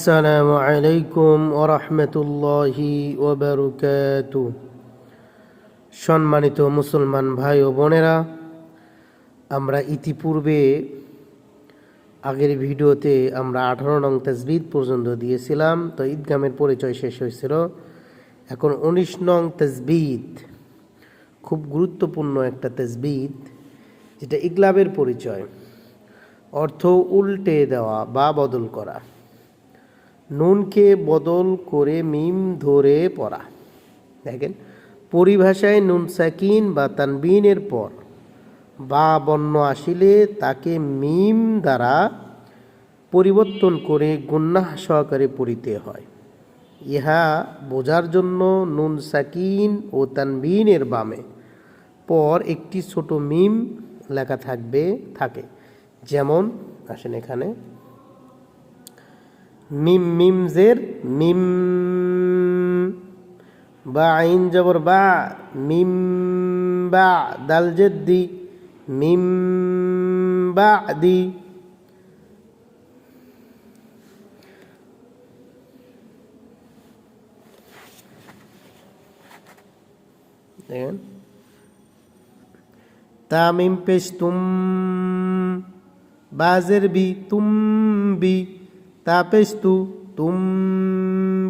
আসসালামু আলাইকুম ওরহমতুল্লাহি ওবরকাত সম্মানিত মুসলমান ভাই ও বোনেরা, আমরা ইতিপূর্বে আগের ভিডিওতে আমরা আঠারো নং তেজবিদ পর্যন্ত দিয়েছিলাম, তো ঈদগামের পরিচয় শেষ হয়েছিল। এখন উনিশ নং তেজবিদ খুব গুরুত্বপূর্ণ একটা তেজবিদ যেটা ইগলাবের পরিচয়, অর্থ উল্টে দেওয়া বা বদল করা। নুনকে বদল করে মিম ধরে পড়া। দেখেন, পরিভাষায় নুন সাকিন বা তানবিনের পর বা বর্ণ আসিলে তাকে মিম দ্বারা পরিবর্তন করে গুন্নাহ সহকারে পড়িতে হয়। ইহা বোঝার জন্য নুন সাকিন ও তানবিনের বামে পর একটি ছোট মিম লেখা থাকবে, থাকে। যেমন, আসেন এখানে মিম, মিমজের মিম, বা আইন জবর বা, মিম বা দাল জেদ্দি মিম বা দি দেখেন। তামিম পেশ তুম, বাজের বি তুম বি। তাপেস্তু তুম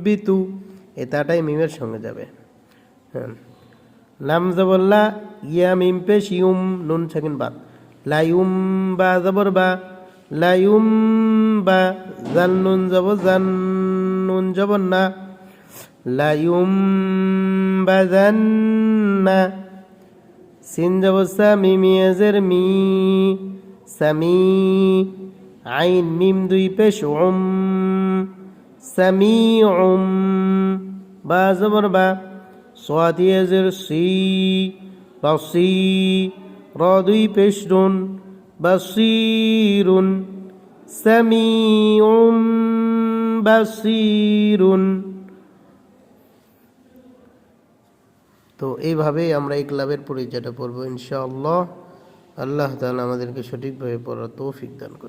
বিতু এ তাটাই মিমের সঙ্গে যাবে। হ্যাঁ লাম জবল্লা ইয়া মিম পেশ ইউম নুন সেকেন্ড বাদ। লাইউম বা জবর বা, লাইউম বা, জান নুন জব জান নুন জবর না। লাইউম বা জান না। সিন জব সামি মিয়াজের মি সামি আইন মিম দুই পেশ, উম সামি উম বা জবর বা সোয়াদিয়াজের সি বা সি র দুই পেশ রুন বাসিরুন, সামিউম, বাসিরুন। তো এইভাবেই আমরা এই ক্লাবের পরিচয়টা পড়ব, ইনশাআল্লাহ। আল্লাহ তাআলা আমাদেরকে সঠিকভাবে পড়ার তৌফিক দান করুন